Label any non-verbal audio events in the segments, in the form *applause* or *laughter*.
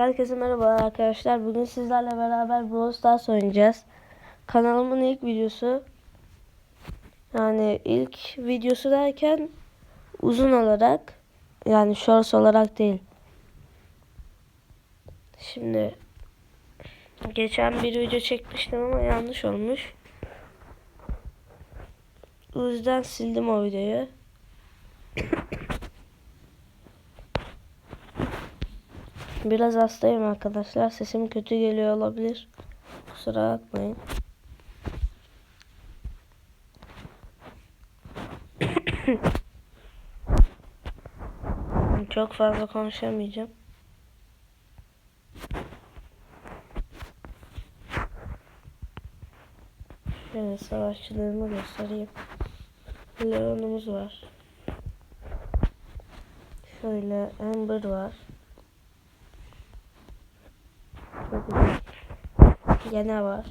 Herkese merhaba arkadaşlar. Bugün sizlerle beraber Brawl Stars oynayacağız. Kanalımın ilk videosu. Yani ilk videosu derken uzun olarak yani shorts olarak değil. Şimdi geçen bir video çekmiştim ama yanlış olmuş. O yüzden sildim o videoyu. Biraz hastayım arkadaşlar. Sesim kötü geliyor olabilir. Kusura bakmayın. *coughs* Çok fazla konuşamayacağım. Şöyle savaşçılarımı göstereyim. Leon'umuz var. Şöyle Amber var. Güzel. Gene var.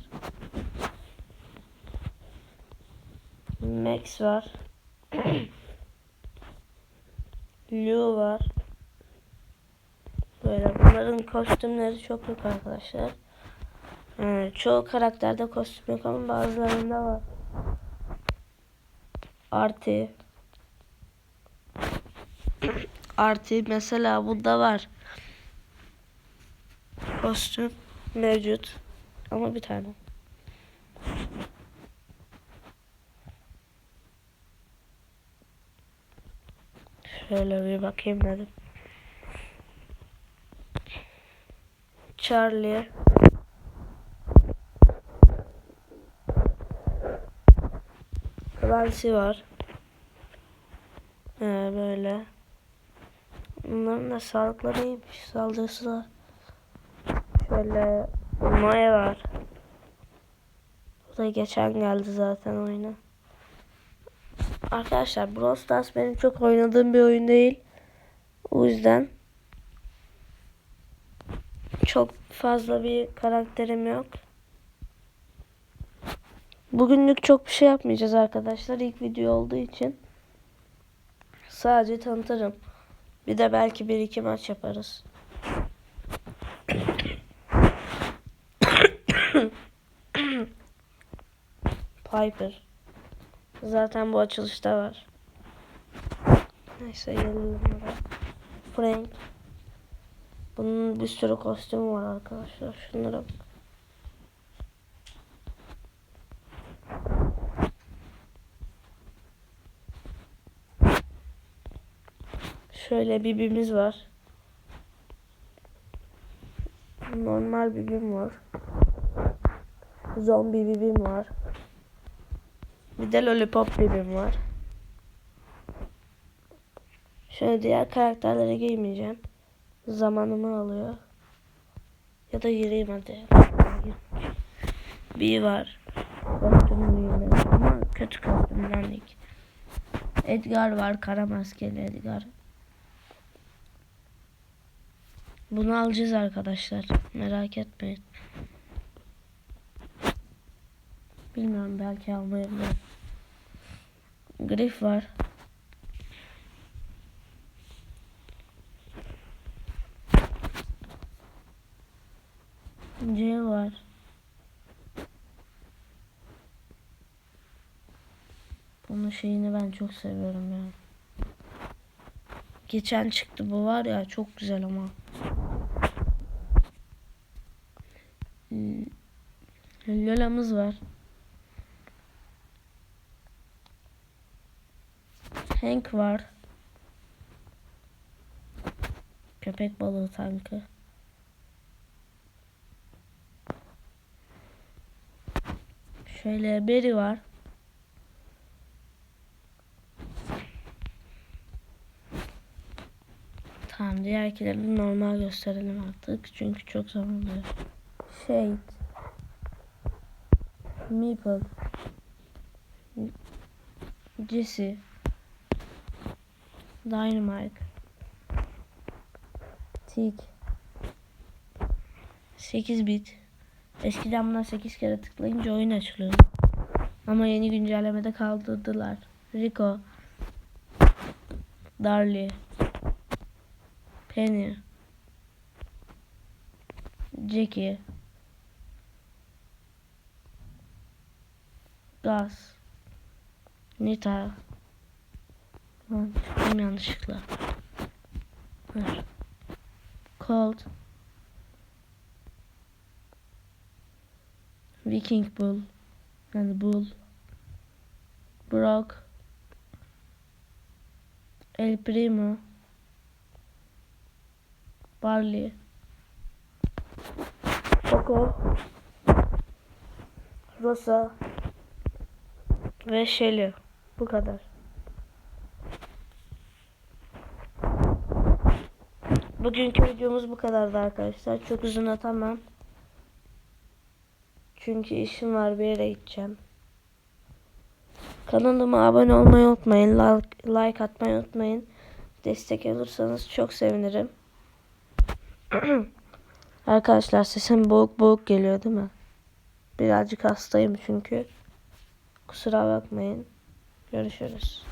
Max var. *clears throat* Lou var. Böyle bunların kostümleri çok yok arkadaşlar. Ee, çoğu karakterde kostüm yok ama bazılarında var. Artı. *clears throat* Artı mesela bunda var. Kostüm mevcut. Ama bir tane. Şöyle bir bakayım dedim. Charlie. Clancy var. Ee, böyle. Bunların da sağlıkları iyiymiş. Saldırısı var. Şöyle Maya var. Bu da geçen geldi zaten oyuna. Arkadaşlar Brawl Stars benim çok oynadığım bir oyun değil. O yüzden çok fazla bir karakterim yok. Bugünlük çok bir şey yapmayacağız arkadaşlar. İlk video olduğu için sadece tanıtırım. Bir de belki bir iki maç yaparız. Piper. Zaten bu açılışta var. Neyse gelelim buraya. Frank. Bunun bir sürü kostümü var arkadaşlar. Şunlara bak. Şöyle bibimiz var. Normal bibim var. Zombi bibim var. Bir de lollipop bibim var. Şöyle diğer karakterlere giymeyeceğim. Zamanımı alıyor. Ya da gireyim hadi. Bir var. Kostüm giyme. Ama kötü kostümlendik. Edgar var. Kara maskeli Edgar. Bunu alacağız arkadaşlar. Merak etmeyin. Bilmiyorum belki almayabilirim. Grif var. C var. Bunun şeyini ben çok seviyorum ya. Geçen çıktı bu var ya çok güzel ama. Hmm. Lola'mız var. Hank var. Köpek balığı tankı. Şöyle Berry var. Tamam diğerkilerini normal gösterelim artık. Çünkü çok zaman oluyor. Shade. Meeple. Jesse. Dynamite. Tick. 8 bit. Eskiden buna 8 kere tıklayınca oyun açılıyor. Ama yeni güncellemede kaldırdılar. Rico. Darly. Penny. Jackie. Gaz. Nita. Lan çıktım yanlışlıkla. Dur. Cold. Viking Bull. Yani Bull. Brock. El Primo. Barley. Coco. Rosa. Ve Shelly. Bu kadar. Bugünkü videomuz bu kadardı arkadaşlar. Çok uzun atamam. Çünkü işim var bir yere gideceğim. Kanalıma abone olmayı unutmayın. Like, atmayı unutmayın. Destek olursanız çok sevinirim. *clears throat* Arkadaşlar sesim boğuk boğuk geliyor değil mi? Birazcık hastayım çünkü. Kusura bakmayın. Görüşürüz.